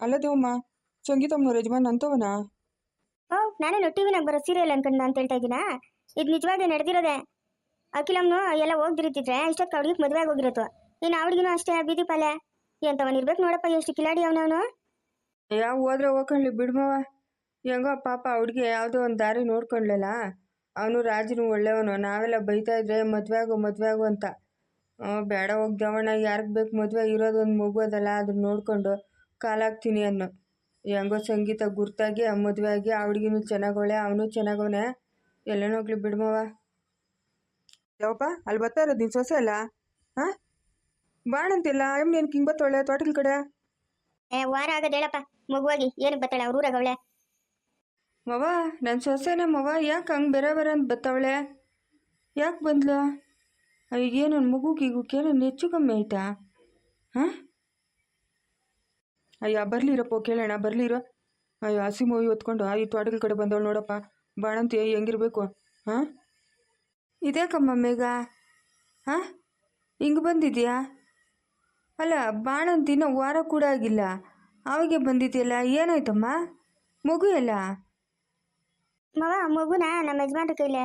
ಅಲ್ಲ ದೇವಮ್ಮ ಸಂಗೀತಮ್ಮನವ್ರ ಯಜಮಾನ್ ಅಂತವನಾ ಓ ನಾನೇನು ಟಿವಿನಾಗ ಬರೋ ಸೀರಿಯಲ್ ಅನ್ಕೊಂಡ ಅಂತ ಹೇಳ್ತಾ ಇದ್ದೀನಾ? ಇದು ನಿಜವಾಗಿ ನಡೆದಿರೋದೆ. ಅಕಿಲಮ್ಮನು ಎಲ್ಲ ಹೋಗ್ದಿರಿತಿದ್ರೆ ಇಷ್ಟೊತ್ತು ಅವ್ಳಿಗೆ ಮದುವೆ ಹೋಗಿರತ್ತು ಇನ್ನು ಅವಳಿಗಿನೂ ಅಷ್ಟೇ ಬೀದಿ ಪಾಲೆ. ಎಂತವನ್ ಇರ್ಬೇಕು ನೋಡಪ್ಪ ಎಷ್ಟು ಕಿಲಾಡಿ ಅವನವನು. ಯಾವ ಹೋದ್ರೆ ಹೋಗ್ಕೊಳ್ಳಿ ಬಿಡ್ಮವ ಹೆಂಗೋ ಪಾಪ ಹುಡುಗಿ ಯಾವುದೋ ಒಂದು ದಾರಿ ನೋಡ್ಕೊಂಡ್ಲಲ್ಲ ಅವನು ರಾಜನು ಒಳ್ಳೆಯವನು ನಾವೆಲ್ಲ ಬೈತಾ ಇದ್ರೆ ಮದುವೆ ಆಗು ಮದುವೆ ಆಗು ಅಂತ. ಬೇಡ ಹೋಗ್ದವಣ್ಣ ಯಾರಿಗೆ ಬೇಕು ಮದುವೆ ಇರೋದೊಂದು ಒಂದು ಮಗು ಅದಲ್ಲ ಅದನ್ನ ನೋಡ್ಕೊಂಡು ಕಾಲಾಗ್ತೀನಿ ಅನ್ನೋ. ಹೆಂಗೋ ಸಂಗೀತ ಗುರ್ತಾಗಿ ಆ ಮದುವೆ ಆಗಿ ಆ ಹುಡುಗಿನೂ ಚೆನ್ನಾಗವಳೆ ಅವನು ಚೆನ್ನಾಗವನೆ. ಎಲ್ಲನೂ ಹೋಗ್ಲಿ ಬಿಡ್ಮವ ಯಾವಪ್ಪ ಅಲ್ಲಿ ಬರ್ತಾ ಇರೋದು ನೀನು ಸೊಸೆ ಅಲ್ಲ? ಹಾಂ? ಬಾಣಂತಿಲ್ಲ ಎಂ ನೀನು ಹಿಂಗೆ ಬತ್ತವಳೆ ತೋಟದ ಕಡೆ? ಏ ವಾರ ಆಗದ ಹೇಳಪ್ಪ. ಮಗುವಾಗಿ ಏನಕ್ಕೆ ಬತ್ತಾಳೆ ಅವ್ರ ಊರಾಗವಳೆ ಮವ ನನ್ನ ಸೊಸೆನೇ ಮವ ಯಾಕೆ ಹಂಗೆ ಬೇರೆ ಬೇರೆ ಅಂತ ಬತ್ತವಳೆ? ಯಾಕೆ ಬಂದ್ಲು? ಈಗೇನು ಏನು ನನ್ನ ಮಗುಗೀಗು ಕೇಳೋ ಹೆಚ್ಚು ಕಮ್ಮಿ ಆಯ್ತಾ? ಹಾಂ? ಅಯ್ಯ ಬರ್ಲಿರಪ್ಪ ಕೇಳೋಣ ಬರಲಿರೋ. ಅಯ್ಯೋ, ಹಸಿ ಮೂವಿ ಹೊತ್ಕೊಂಡು ಈ ತೋಟಗಳ ಕಡೆ ಬಂದವಳು ನೋಡಪ್ಪ. ಬಾಣಂತಿ ಹೆಂಗಿರ್ಬೇಕು? ಹಾಂ? ಇದೇಕಮ್ಮ ಮೇಘ? ಹಾಂ? ಹಿಂಗೆ ಬಂದಿದ್ಯಾ? ಅಲ್ಲ, ಬಾಣಂತಿನ ವಾರ ಕೂಡ ಆಗಿಲ್ಲ. ಅವಾಗೆ ಬಂದಿದ್ಯಲ್ಲ, ಏನಾಯ್ತಮ್ಮ? ಮಗು ಎಲ್ಲ? ಮವ, ಮಗುನ ನಮ್ಮ ಯಜಮಾನ್ರ ಕೈಲೆ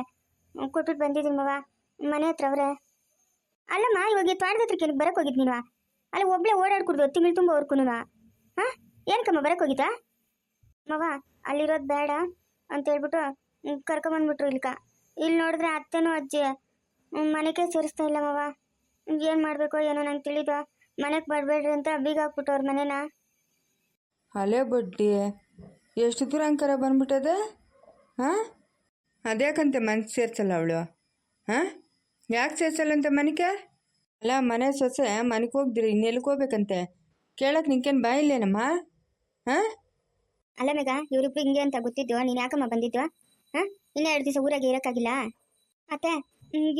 ಕೊಟ್ಬಿಟ್ಟು ಬಂದಿದ್ದೀನಿ ಮವ. ಮನೆ ಹತ್ರ ಅವ್ರೆ. ಅಲ್ಲಮ್ಮ, ಇವಾಗ ತೋಟದ ಹತ್ರಕ್ಕೆ ಬರಕ್ಕೆ ಹೋಗಿದ್ ನೀನು. ಅಲ್ಲಿ ಒಬ್ಳೆ ಓಡಾಡ್ಕೊಡ್ದು, ತಿಂಗಳು ತುಂಬ ಅವ್ರಕ್ಕೂ ಹಾ? ಏನಕ್ಕಮ್ಮ ಬರಕ್ ಹೋಗಿತ್ತಾ ಮವ, ಅಲ್ಲಿರೋದು ಬೇಡ ಅಂತ ಹೇಳ್ಬಿಟ್ಟು ಕರ್ಕೊಂಬಂದ್ಬಿಟ್ರು ಇಲ್ಕ. ಇಲ್ಲಿ ನೋಡಿದ್ರೆ ಅತ್ತೆನೂ ಅಜ್ಜಿ ಮನೆಗೆ ಸೇರಿಸ್ತಾ ಇಲ್ಲ ಮವ. ಏನು ಮಾಡಬೇಕು ಏನೋ ನಂಗೆ ತಿಳಿದ ಮನೆಗೆ ಬರಬೇಡ್ರಿ ಅಂತ ಬೀಗ ಹಾಕ್ಬಿಟ್ಟು ಅವ್ರ ಮನೇನ. ಅಲೆ ಬಡ್ಡಿ, ಎಷ್ಟು ದೂರ ಅಂಕರ ಬಂದ್ಬಿಟ್ಟದೆ? ಹಾಂ? ಅದ್ಯಾಕಂತೆ ಮನೆಗೆ ಸೇರ್ಸಲ್ಲ ಅವಳು? ಹಾಂ? ಯಾಕೆ ಸೇರ್ಸಲ್ಲಂತೆ ಮನೆಗೆ? ಅಲ್ಲ, ಮನೆ ಸೊಸೆ ಮನೆಗೆ ಹೋಗ್ದಿರಿ ಇನ್ನೆಲ್ಲಿಗೆ ಹೋಗ್ಬೇಕಂತೆ? ಕೇಳಕ್ಕೆ ನಿಂಕೇನು ಬಾಯಿಲ್ಲೇನಮ್ಮ ಹಾಂ? ಅಲ್ಲ ಮೇಗ ಇವ್ರಿಬ್ರು ಹಿಂಗೆ ಅಂತ ಗೊತ್ತಿದ್ವ, ನೀನು ಯಾಕಮ್ಮ ಬಂದಿದ್ದು ಹಾ? ಇನ್ನ ಎರಡು ದಿವಸ ಊರಾಗೆ ಇರೋಕ್ಕಾಗಿಲ್ಲ? ಅತ್ತೆ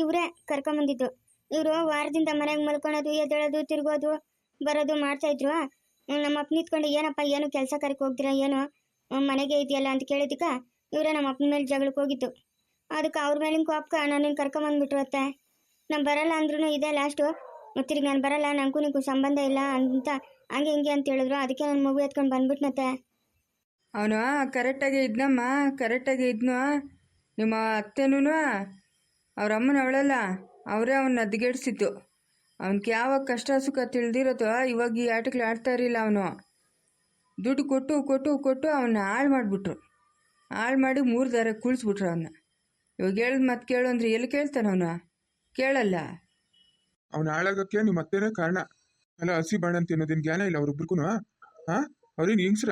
ಇವರೇ ಕರ್ಕೊಂಬಂದಿದ್ದು ಇವರು ವಾರದಿಂದ ಮನೆಗೆ ಮಲ್ಕೊಳೋದು, ಎದ್ದೇಳೋದು, ತಿರ್ಗೋದು, ಬರೋದು ಮಾಡ್ತಾ ಇದ್ರು. ನಮ್ಮ ಅಪ್ಪ ನಿಂತ್ಕೊಂಡು, ಏನಪ್ಪ, ಏನು ಕೆಲಸ ಕರೆಕ್ ಹೋಗ್ದಿರ ಏನು? ಮನೆಗೆ ಇದೆಯಲ್ಲ ಅಂತ ಕೇಳಿದಕ್ಕ ಇವರೇ ನಮ್ಮ ಅಪ್ಪನ ಮೇಲೆ ಜಗಳಕ್ಕೆ ಹೋಗಿತ್ತು ಅದಕ್ಕೆ ಅವ್ರ ಮೇಲಿನ ಕೋಪಕ್ಕೆ ನಾನು ಕರ್ಕೊಂಬಂದ್ಬಿಟ್ರು ಅತ್ತೆ. ನಾನು ಬರಲ್ಲ ಅಂದ್ರೂ ಇದೆ ಲಾಸ್ಟು. ತಿರ್ಗಿ ನಾನು ಬರಲ್ಲ ನನಗೂ ನಿಂಗೂ ಸಂಬಂಧ ಇಲ್ಲ ಅಂತ ಹಂಗೆ ಹಿಂಗೆ ಅಂತ ಹೇಳಿದ್ರು. ಅದಕ್ಕೆ ನನ್ನ ಮಗು ಎತ್ಕೊಂಡು ಬಂದ್ಬಿಟ್ನತ್ತೆ ಅವನು ಕರೆಕ್ಟಾಗಿ ಇದ್ನಮ್ಮ ಕರೆಕ್ಟಾಗಿ ಇದ್ನು. ನಿಮ್ಮ ಅತ್ತೆನೂ ಅವ್ರ ಅಮ್ಮನ ಅವಳಲ್ಲ ಅವರೇ ಅವನ್ನ ಅದ್ಗೆಡ್ಸಿತ್ತು ಅವನಿಗೆ ಯಾವಾಗ ಕಷ್ಟ ಸುಖ ತಿಳಿದಿರತ್ತೋ ಇವಾಗ ಈ ಆಟಗಳು ಆಡ್ತಾ ಇರಲಿಲ್ಲ ಅವನು. ದುಡ್ಡು ಕೊಟ್ಟು ಕೊಟ್ಟು ಕೊಟ್ಟು ಅವನ್ನ ಹಾಳು ಮಾಡಿಬಿಟ್ರು. ಹಾಳು ಮಾಡಿ ಮೂರು ದಾರ ಕುಳಿಸ್ಬಿಟ್ರು ಅವನ್ನ ಇವಾಗ ಹೇಳಿದ ಮತ್ತೆ ಕೇಳು ಅಂದ್ರೆ ಎಲ್ಲಿ ಕೇಳ್ತಾನೆ ಅವನು? ಕೇಳಲ್ಲ. ಅವನ ಹಾಳಾಗಕ್ಕೆ ನಿಮ್ಮ ಅತ್ತೆನೇ ಕಾರಣ. ಅಲ್ಲ ಹಸಿ ಬಾಣ ಅಂತ ಅನ್ನೋದೇನು ಜ್ಞಾನ ಇಲ್ಲ ಅವ್ರಿಬ್ರಿಗೂ ಹಾ? ಅವ್ರೇನು ಹಿಂಗ್ಸ್ರ?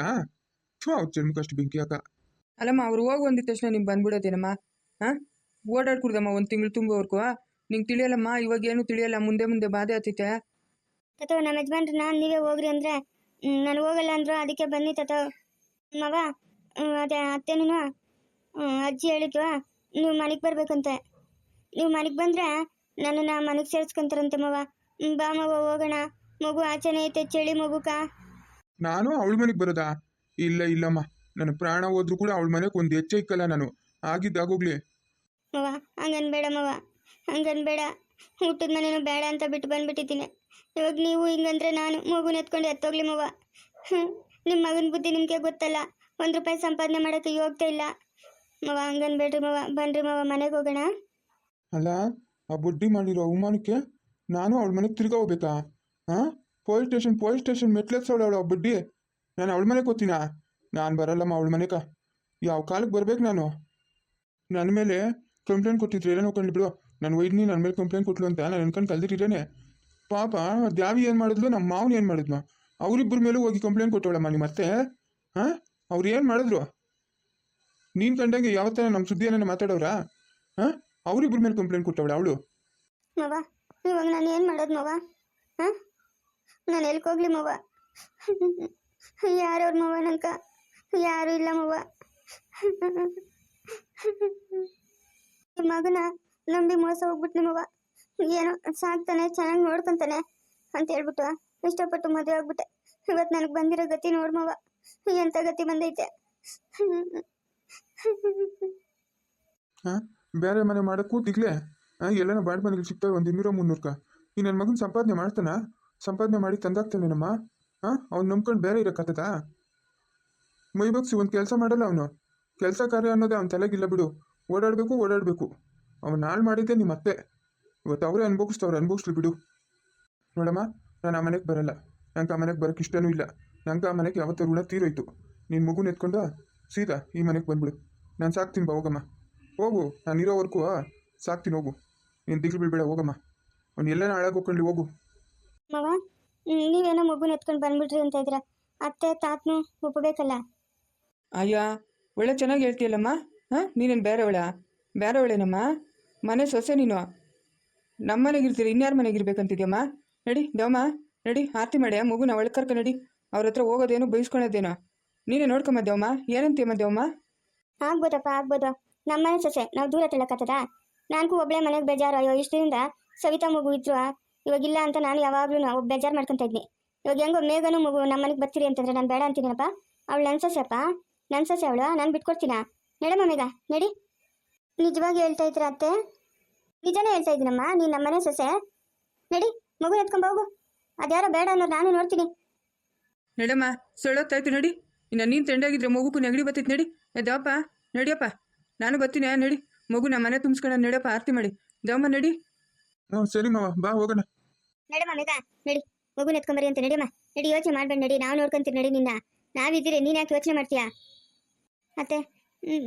ಥೂ ಅವ್ರ ಜನ್ಮಕ್ಕೆ ಅಷ್ಟು ಬೆಂಕಿ ಹಾಕ. ಅಲ್ಲಮ್ಮ ಅವ್ರು ಹೋಗಿ ಒಂದಿದ ತಕ್ಷಣ ನಿಮ್ಗೆ ಬಂದ್ಬಿಡೋದೇನಮ್ಮ? ಹಾಂ? ಓಡಾಡ್ಕೊಡ್ದಮ್ಮ ಒಂದು ತಿಂಗಳು ತುಂಬೋವರೆಗೂ ನಿಂಗೆ ತಿಳಿಯಲ್ಲಮ್ಮ ಇವಾಗ ಏನು ತಿಳಿಯಲ್ಲ ಮುಂದೆ ಮುಂದೆ ಬಾಧೆ ಆಗ್ತೈತೆ ತತೋ ನಮ್ಮ ಯಜಮಾನ್ರನ್ನ ನೀವೇ ಹೋಗ್ರಿ ಅಂದ್ರೆ ನಾನು ಹೋಗಲ್ಲ ಅಂದ್ರು ಅದಕ್ಕೆ ಬನ್ನಿ ತತೋ. ಮವ ಹ್ಮ್, ಅದೇ ಅತ್ತೆನೂ ಅಜ್ಜಿ ಹೇಳಿದ್ವಾ ನೀವು ಮನೆಗೆ ಬರ್ಬೇಕಂತೆ. ನೀವು ಮನೆಗೆ ಬಂದ್ರೆ ನನ್ನನ್ನು ಮನೆಗೆ ಸೇರಿಸ್ಕೊಂತಾರಂತೆ ಮವ. ಬಾ ಮವ ಹೋಗೋಣ. ಮಗು ಆಚೆನೆ ಐತೆ ಚಳಿ ಮಗುಕ ನಾನು ಅವಳ ಮನೆಗೆ ಬರೋದಾ? ಇಲ್ಲ ಇಲ್ಲಮ್ಮ. ನನ್ನ ಪ್ರಾಣ ಹೋದ್ರು ಕೂಡ ಅವಳ ಮನೆಗೆ ಒಂದು ಹೆಚ್ಚೆ ಇಕ್ಕಲ್ಲ ನಾನು. ಆಗಿದ್ದಾಗೋಗ್ಲಿ ಮವ ಹಂಗನ್ಬೇಡ ಮವ. ಹಂಗನ್ಬೇಡ. ಊಟದ ಮನೇನು ಬೇಡ ಅಂತ ಬಿಟ್ಟು ಬಂದ್ಬಿಟ್ಟಿದ್ದೀನಿ. ಇವಾಗ ನೀವು ಹಿಂಗಂದ್ರೆ ನಾನು ಮಗುನ ಎತ್ಕೊಂಡು ಎತ್ತೋಗ್ಲಿ ಮವ. ನಿಮ್ಮ ಮಗನ ಬುದ್ಧಿ ನಿಮಗೆ ಗೊತ್ತಲ್ಲ. ಒಂದು ರೂಪಾಯಿ ಸಂಪಾದನೆ ಮಾಡೋಕ್ಕೆ ಹೋಗ್ತಾ ಇಲ್ಲ. ಮವ ಹಂಗನ್ಬೇಡ್ರಿ ಮವ. ಬನ್ರಿ ಮವ ಮನೆಗೆ ಹೋಗೋಣ. ಅಲ್ಲ ಆ ಬುಡ್ಡಿ ಮಾಡಿರೋ ಅವಮಾನಕ್ಕೆ ನಾನು ಅವಳ ಮನೆಗೆ ತಿರ್ಗಾ ಹೋಗ್ಬೇಕಾ? ಹಾಂ? ಪೊಲೀಸ್ ಸ್ಟೇಷನ್ ಪೊಲೀಸ್ ಸ್ಟೇಷನ್ ಮೆಟ್ಲೆತ್ಸವಳ ಅವಳು ಬುಡ್ಡಿ. ನಾನು ಅವಳ ಮನೆಗೆ ಗೊತ್ತೀನಾ ನಾನು ಬರಲ್ಲಮ್ಮ ಅವಳ ಮನೆಗೆ ಯಾವ ಕಾಲಕ್ಕೆ ಬರ್ಬೇಕು ನಾನು? ನನ್ನ ಮೇಲೆ ಕಂಪ್ಲೇಂಟ್ ಕೊಟ್ಟಿದ್ರು ಏನೋ ಕಂಡು ಬಿಡು. ನಾನು ಒಯ್ದಿನಿ ನನ್ನ ಮೇಲೆ ಕಂಪ್ಲೇಂಟ್ ಕೊಟ್ಲು ಅಂತ ನಾನು ಅನ್ಕೊಂಡು ಕಲ್ದಿಟ್ಟಿದ್ದೇನೆ. ಪಾಪ, ದ್ಯಾವಿ ಏನು ಮಾಡಿದ್ಲು? ನಮ್ಮ ಮಾವನ ಏನು ಮಾಡಿದ್ನು ಅವರಿಬ್ಬರ ಮೇಲೂ ಹೋಗಿ ಕಂಪ್ಲೇಂಟ್ ಕೊಟ್ಟವಳಮ್ಮ ನೀವು ಮತ್ತೆ? ಹಾಂ? ಅವ್ರು ಏನು ಮಾಡಿದ್ರು? ನೀನು ಕಂಡಂಗೆ ಯಾವತ್ತ ನಮ್ಮ ಸುದ್ದಿ ಏನಾರ ಮಾತಾಡೋರಾ ಹಾಂ? ಅವರಿಬ್ಬರ ಮೇಲೆ ಕಂಪ್ಲೇಂಟ್ ಕೊಟ್ಟವಳ ಅವಳು? ಮವ, ಇವಾಗ ನಾನು ಏನು ಮಾಡೋದು ಮಗ ಹಾಂ? ನಾನು ಎಲ್ಲಿ ಹೋಗ್ಲಿ ಮವ ಯಾರವ್ರ ಮವ ನಂಕ ಯಾರು ಇಲ್ಲ ಮವ ಈ ಮಗನ ನಂಬಿ ಮೋಸ ಹೋಗ್ಬಿಟ್ನಿ ಮವ ಏನೋ ಸಾಕ್ತಾನೆ, ಚೆನ್ನಾಗಿ ನೋಡ್ಕೊಂತಾನೆ ಅಂತ ಹೇಳ್ಬಿಟ್ಟು ಇಷ್ಟಪಟ್ಟು ಮದುವೆ ಆಗ್ಬಿಟ್ಟೆ. ಇವತ್ತು ನನಗೆ ಬಂದಿರೋ ಗತಿ ನೋಡ್ಮವ ಎಂತ ಗತಿ ಬಂದೈತೆ? ಹಾಂ? ಬೇರೆ ಮನೆ ಮಾಡಕ್ಕೂ ತಿಗ್ಲೆ? ಎಲ್ಲನ ಬಾಡ್ ಮನೆಗೆ ಸಿಗ್ತಾವೆ ಒಂದು ಇನ್ನೂರ ಮುನ್ನೂರ್ಕ. ಈ ನನ್ನ ಮಗನ ಸಂಪಾದನೆ ಮಾಡ್ತಾನ? ಸಂಪಾದನೆ ಮಾಡಿ ತಂದಾಗ್ತಾನೇನಮ್ಮ ಹಾಂ ಅವ್ನು ನಂಬ್ಕೊಂಡು ಬೇರೆ ಇರೋಕ್ಕಾಗ್ತದಾ ಮೈ ಬಗ್ಸಿ ಒಂದು ಕೆಲಸ ಮಾಡಲ್ಲ ಅವನು. ಕೆಲಸ ಕಾರ್ಯ ಅನ್ನೋದೇ ಅವ್ನ ತಲೆಗಿಲ್ಲ ಬಿಡು. ಓಡಾಡಬೇಕು ಓಡಾಡಬೇಕು. ಅವನು ನಾಳೆ ಮಾಡಿದ್ದೆ ನಿಮ್ಮ ಅತ್ತೆ. ಇವತ್ತು ಅವರೇ ಅನುಭವಿಸ್ತವ್ರು ಅನುಭವಿಸ್ಲಿ ಬಿಡು. ನೋಡಮ್ಮ, ನಾನು ಆ ಮನೆಗೆ ಬರಲ್ಲ. ನಂಗೆ ಆ ಮನೆಗೆ ಬರೋಕ್ಕೆ ಇಷ್ಟನೂ ಇಲ್ಲ. ನಂಗೆ ಆ ಮನೆಗೆ ಯಾವತ್ತೂ ಋಣ ತೀರೋಯ್ತು. ನೀನು ಮಗು ಎತ್ಕೊಂಡು ಸೀದಾ ಈ ಮನೆಗೆ ಬಂದ್ಬಿಡು. ನಾನು ಸಾಕ್ತೀನಿ ಬಾ, ಹೋಗಮ್ಮ. ಹೋಗು, ನಾನು ಇರೋವರೆಗೂ ಸಾಕ್ತೀನಿ ಹೋಗು. ನೀನು ದಿಗ್ಲು ಬಿಡಬೇಡ, ಹೋಗಮ್ಮ. ಅವ್ನು ಎಲ್ಲನ ಹಾಳಾಗಿ ಹೋಗ್ಕೊಂಡು ಹೋಗು. ಮಾವ? ನೀವೇನೋ ಮಗುನ ಎತ್ಕೊಂಡು ಬಂದ್ಬಿಟ್ರಿ ಅಂತ ಇದ್ರ ಅತ್ತೆ ತಾತನು ಒಪ್ಪಬೇಕಲ್ಲ ಅಯ್ಯ ಒಳ್ಳೆ ಚೆನ್ನಾಗಿ ಹೇಳ್ತೀಯಲ್ಲಮ್ಮ? ಹಾಂ? ನೀನೇನು ಬೇರೆ ಬೇರೆವಳೇನಮ್ಮ ಮನೆ ಸೊಸೆ ನೀನು. ನಮ್ಮ ಮನೆಗೆ ಇರ್ತೀರಿ ಇನ್ಯಾರ ಮನೆಗೆ ಇರ್ಬೇಕಂತಿದ್ಯಮ್ಮ? ನಡಿ ದೇವಮ್ಮ ನಡಿ ಆರತಿ ಮಾಡಿ ಆ ಮಗುನ ಒಳಗೆ ಕರ್ಕ ನಡಿ. ಅವ್ರ ಹತ್ರ ಹೋಗೋದೇನು ಬೈಸ್ಕೊಳ್ಳೋದೇನೋ ನೀನೇ ನೋಡ್ಕೊಂಬ ದೇವಮ್ಮ ಏನಂತೀಯಮ್ಮ ದೇವಮ್ಮ? ಆಗ್ಬೋದಪ್ಪ ಆಗ್ಬೋದು. ನಮ್ಮನೆ ಸೊಸೆ ನಾವು ದೂರ ತಿಳಕತ್ತದ? ನನಗೂ ಒಬ್ಳೆ ಮನೆಗೆ ಬೇಜಾರು ಅಯ್ಯೋ ಇಷ್ಟದಿಂದ ಸವಿತಾ ಮಗು ಇದ್ರು ಇವಾಗಿಲ್ಲ ಅಂತ ನಾನು ಯಾವಾಗಲೂ ನಾವು ಬೇಜಾರು ಮಾಡ್ಕೊಂತ ಇದ್ನಿ. ಇವಾಗ ಹೆಂಗೋ ಮೇಘನು ಮಗು ನಮ್ಮ ಮನೆಗೆ ಬರ್ತೀರಿ ಅಂತಂದ್ರೆ ನಾನು ಬೇಡ ಅಂತೀನಪ್ಪ. ಅವಳು ನನ್ನ ಸೊಸೆಪ್ಪ ನನ್ನ ಸೊಸೆ ಅವಳು. ನಾನು ಬಿಟ್ಕೊಡ್ತೀನ? ನಡಮ್ಮ ಮೇಘ, ನಡಿ. ನಿಜವಾಗಿ ಹೇಳ್ತಾ ಇದ್ರ ಅತ್ತೆ? ನಿಜನೇ ಹೇಳ್ತಾ ಇದ್ದೀನಮ್ಮ. ನೀನು ನಮ್ಮನೆ ಸೊಸೆ. ನಡಿ ಮಗು ಎತ್ಕೊಂಡ್ ಹೋಗು. ಅದ್ಯಾರೋ ಬೇಡ ಅನ್ನೋದು ನಾನು ನೋಡ್ತೀನಿ. ನಡಮ್ಮ ಸೊಳ್ಳೋತ್ತಾಯ್ತು ನಡಿ. ಇನ್ನು ನೀನು ತಂಡಾಗಿದ್ರೆ ಮಗುಕು ನೆಗಡಿ ಬರ್ತೈತೆ, ನಡಿ. ಏ ದೇವಪ್ಪ ನಡಿಯಪ್ಪ. ನಾನು ಬರ್ತೀನಿ ನಡಿ. ಮಗು ನಮ್ಮ ಮನೆ ತುಂಬಿಸ್ಕೊಂಡು ನಡಿಯಪ್ಪ, ಆರತಿ ಮಾಡಿ. ದಮ್ಮ, ನಡಿ. ಹ್ಞೂ ಸರಿ ಮಾವ. ಬಾ ಹೋಗೋಣ. ನಡಮ್ಮ ಮೇಘ ನಡಿ. ಮಗುನ ಎತ್ಕೊಂಬರಿ ಅಂತ ನಡಿಯಮ್ಮ ನಡಿ ಯೋಚನೆ ಮಾಡ್ಬೇಡ ನಡಿ. ನಾವು ನೋಡ್ಕೊಂತೀವಿ ನಡಿ ನಿನ್ನ. ನಾವಿದ್ದೀರಿ ನೀನು ಯಾಕೆ ಯೋಚನೆ ಮಾಡ್ತೀಯಾ? ಅತ್ತೆ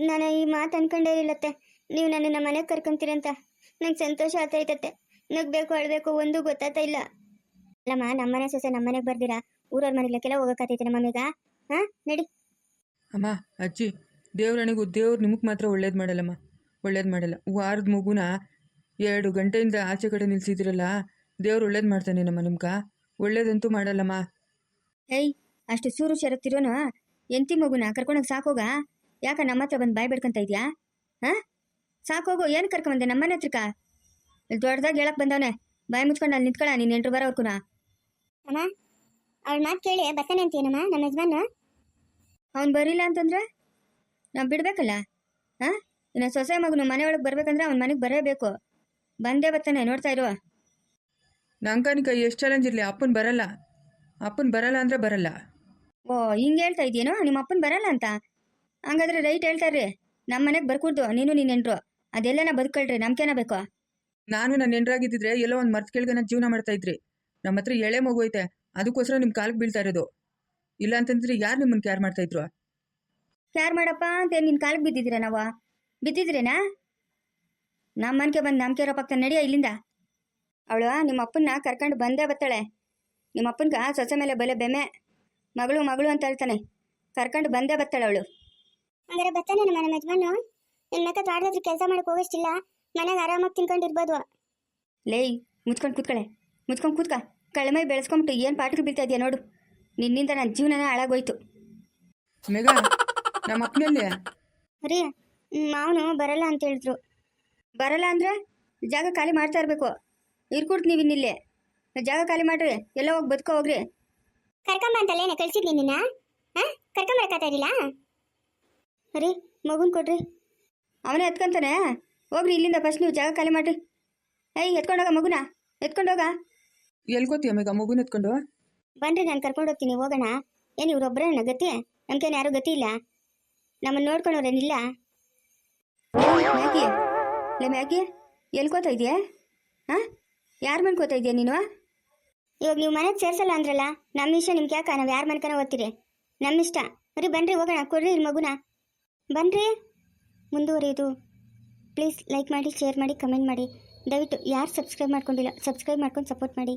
ನಾನು ಈ ಮಾತು ಅನ್ಕೊಂಡೇ ಇಲ್ಲತ್ತೆ ನೀವು ನಮ್ಮ ಮನೆಗೆ ಕರ್ಕೊಂತೀರಿ ಅಂತ. ನಂಗೆ ಸಂತೋಷ ಆಗ್ತೈತತ್ತೆ ನಗ್ಬೇಕು ಅಳ್ಬೇಕು ಒಂದು ಗೊತ್ತಾಗ್ತಾ ಇಲ್ಲ. ಅಲ್ಲಮ್ಮ ನಮ್ಮನೆ ಸೊಸೆ ನಮ್ಮನೆಗೆ ಬರ್ದಿರಾ? ಊರವ್ರ ಮನೆಗೆಲ್ಲ ಹೋಗಕ್ಕಾತೈತೆ ನಮ್ಮ ಮೇಘ ಹಾ ನಡಿ. ಅಮ್ಮ ಅಜ್ಜಿ ದೇವ್ರಣಿಗೂ ದೇವ್ರು ನಿಮಗೆ ಮಾತ್ರ ಒಳ್ಳೇದು ಮಾಡಲ್ಲಮ್ಮ. ಒಳ್ಳೇದು ಮಾಡಲ್ಲ. ವಾರದ ಮಗುನ ಎರಡು ಗಂಟೆಯಿಂದ ಆಚೆ ಕಡೆ ನಿಲ್ಸಿದಿರಲ್ಲ ದೇವ್ರು ಒಳ್ಳೇದು ಮಾಡ್ತಾನೆ ನಮ್ಮ ನಿಮ್ಗೆ ಒಳ್ಳೇದಂತೂ ಮಾಡಲ್ಲಮ್ಮ. ಏಯ್ ಅಷ್ಟು ಸೂರು ಶರತ್ತಿರೋನು? ಎಂತಿ ಮಗುನ ಕರ್ಕೊಂಡೋಗಿ ಸಾಕೋಗ? ಯಾಕ ನಮ್ಮ ಹತ್ರ ಬಂದು ಬಾಯ್ ಬಿಡ್ಕೊಂತ ಇದ್ಯಾ? ಹಾ? ಸಾಕೋಗು ಏನು ಕರ್ಕೊಂಬಂದೆ ನಮ್ಮನೆ ಹತ್ರಕ ಇಲ್ಲಿ ದೊಡ್ಡದಾಗಿ ಹೇಳಕ್ ಬಂದವನೆ. ಬಾಯಿ ಮುಚ್ಕೊಂಡು ಅಲ್ಲಿ ನಿಂತ್ಕೊಳ ನೀನು ಎಂಟ್ರು ಬರೋರ್ಕುನ ಅಮ್ಮ ಅವಳ ಮಾತು ಕೇಳಿ ಬರ್ತಾನೆ ಅಂತೀನಮ್ಮ ನಮ್ಮ ಯಜಮಾನ ಅವ್ನು ಬರಿಲ್ಲ ಅಂತಂದ್ರೆ? ನಾವು ಬಿಡ್ಬೇಕಲ್ಲ? ಹಾ? ಇನ್ನು ಸೊಸೆ ಮಗನು ಮನೆ ಒಳಗೆ ಬರ್ಬೇಕಂದ್ರೆ ಅವ್ನ ಮನೆಗೆ ಬರಬೇಕು ಬಂದೇ ಬರ್ತಾನೆ ನೋಡ್ತಾ ಇರುವ. ನಂಕನಿಕ ಎಷ್ಟು ಚಾಲೆಂಜ್ ಇರಲಿ ಅಪ್ಪನ ಬರಲ್ಲ. ಅಪ್ಪನ ಬರಲ್ಲ ಅಂದರೆ ಬರಲ್ಲ. ಓ ಹಿಂಗೆ ಹೇಳ್ತಾ ಇದೆಯೇನೋ ನಿಮ್ಮ ಅಪ್ಪನ ಬರಲ್ಲ ಅಂತ? ಹಂಗಾದ್ರೆ ರೈಟ್ ಹೇಳ್ತಾರ್ರಿ ನಮ್ಮ ಮನೆಗೆ ಬರ್ಕೂಡ್ದು ನೀನು ನೀನು ನೆಂಟ್ರು ಅದೆಲ್ಲನ ಬದುಕೊಳ್ರಿ ನಮ್ಕೇನ ಬೇಕು. ನಾನು ನನ್ನ ನೆಂಟ್ರಾಗಿದ್ದಿದ್ರೆ ಎಲ್ಲೋ ಒಂದು ಮರ್ತ್ ಕೆಳಗನ ಜೀವನ ಮಾಡ್ತಾ ಇದ್ರಿ. ನಮ್ಮ ಹತ್ರ ಎಳೆ ಮಗು ಐತೆ ಅದಕ್ಕೋಸ್ಕರ ನಿಮ್ಮ ಕಾಲಿಗೆ ಬೀಳ್ತಾ ಇರೋದು. ಇಲ್ಲ ಅಂತಂದ್ರೆ ಯಾರು ನಿಮ್ಮನ್ನು ಕೇರ್ ಮಾಡ್ತಾ ಇದ್ರು? ಕ್ಯಾರ್ ಮಾಡಪ್ಪ ಅಂತ ನಿನ್ನ ಕಾಲಿಗೆ ಬಿದ್ದಿದ್ದೀರಾ ನಾವ? ಬಿದ್ದಿದ್ರೇನಾ? ನಮ್ಮ ಮನೆಗೆ ಬಂದು ನಮ್ಮ ಪಕ್ಕ ನಡೆಯೋ ಇಲ್ಲಿಂದ. ಅವಳು ನಿಮ್ಮ ಅಪ್ಪನ್ನ ಕರ್ಕೊಂಡು ಬಂದೇ ಬತ್ತಾಳೆ ನಿಮ್ಮ ಅಪ್ಪನ್ಗ ಸೊಸೆ ಮೇಲೆ ಬಲೆ ಬೆಮೆ ಮಗಳು ಮಗಳು ಅಂತ ಹೇಳ್ತಾನೆ. ಕರ್ಕೊಂಡು ಬಂದೇ ಬತ್ತಾಳೆ ಅವಳು. ಹಂಗಾರೆ ಬರ್ತಾನೆ ನಮ್ಮ ಮನೆ ಯಜಮಾನು ನಿನ್ನ ಮಕ್ಕ ತೋಟದ ಕೆಲಸ ಮಾಡಕ್ಕೆ ಹೋಗೋಷ್ಟಿಲ್ಲ ಮನೆಗೆ ಆರಾಮಾಗಿ ತಿನ್ಕೊಂಡಿರ್ಬೋದು ಲೇಯ್ ಮುಚ್ಕೊಂಡು ಕೂತ್ಕಳೆ. ಮುಚ್ಕೊಂಡು ಕೂತ್ಕ. ಕಳಮೈ ಬೆಳೆಸ್ಕೊಂಬಿಟ್ಟು ಏನು ಪಾಠಕ್ಕೆ ಬೀಳ್ತಾ ಇದೆಯಾ ನೋಡು. ನಿನ್ನಿಂದ ನನ್ನ ಜೀವನನ ಹಾಳಾಗೋಯ್ತು. ಮೇಘ ನಮ್ಮ ಅಪ್ಪನಲ್ಲಿ ರೀ ಮಾವನು ಬರಲ್ಲ ಅಂತ ಹೇಳಿದ್ರು. ಬರಲ್ಲ ಅಂದ್ರೆ ಜಾಗ ಖಾಲಿ ಮಾಡ್ತಾ ಇರಬೇಕು. ಇರ್ಕೊಡ್ತು ನೀವು ಇನ್ನಿಲ್ಲೇ. ಜಾಗ ಖಾಲಿ ಮಾಡ್ರಿ ಎಲ್ಲ ಹೋಗಿ ಬದುಕೋ ಹೋಗ್ರಿ. ಕರ್ಕೊಂಬ ಅಂತಲ್ಲೇನೆ ಕಳ್ಸಿದ್ನಿ ನಿನ್ನ? ಹಾ? ಕರ್ಕೊಂಬರಕತ್ತಾ ಇರಲಿಲ್ಲ ರೀ ಮಗುನ್ ಕೊಡ್ರಿ. ಅವನೇ ಎತ್ಕೊಂತಾನೆ. ಹೋಗ್ರಿ ಇಲ್ಲಿಂದ ಫಸ್ಟ್ ನೀವು ಜಾಗ ಖಾಲಿ ಮಾಡ್ರಿ. ಏಯ್ ಎತ್ಕೊಂಡೋಗ ಮಗುನ. ಎತ್ಕೊಂಡೋಗ ಎಲ್ಗೋತೀಯ ಮೇಘ ಮಗುನ ಎತ್ಕೊಂಡು? ಬನ್ರಿ ನಾನು ಕರ್ಕೊಂಡು ಹೋಗ್ತೀನಿ ಹೋಗೋಣ. ಏನು ಇವ್ರೊಬ್ಬರೇ ನನ್ನ ಗತಿ? ನಮ್ಗೇನು ಯಾರೂ ಗತಿ ಇಲ್ಲ. ನಮ್ಮನ್ನು ನೋಡ್ಕೊಂಡವ್ರೇನಿಲ್ಲ ಲೇ ಮ್ಯಾಗಿ ಎಲ್ಕೋತಾ ಇದೆಯಾ ಹಾಂ? ಯಾರ ಮನೆ ಕೋತಾ ಇದೆಯಾ ನೀನು? ಇವಾಗ ನೀವು ಮನೆಗೆ ಸೇರಿಸಲ್ಲ ಅಂದ್ರಲ್ಲ ನಮ್ಮ ಇಷ್ಟ ನಿಮ್ಗೆ ಯಾಕೆ? ನಾವು ಯಾರ ಮನ್ಕನ ಓದ್ತೀರಿ? ನಮ್ಮ ಇಷ್ಟ. ಬರೀ ಬನ್ರಿ, ಹೋಗೋಣ. ಕೊಡ್ರಿ ಇಲ್ಲಿ ಮಗುನ. ಬನ್ರಿ. ಮುಂದುವರಿಯೋದು. ಪ್ಲೀಸ್ ಲೈಕ್ ಮಾಡಿ, ಶೇರ್ ಮಾಡಿ, ಕಮೆಂಟ್ ಮಾಡಿ. ದಯವಿಟ್ಟು ಯಾರು ಸಬ್ಸ್ಕ್ರೈಬ್ ಮಾಡ್ಕೊಂಡಿಲ್ಲ, ಸಬ್ಸ್ಕ್ರೈಬ್ ಮಾಡ್ಕೊಂಡು ಸಪೋರ್ಟ್ ಮಾಡಿ.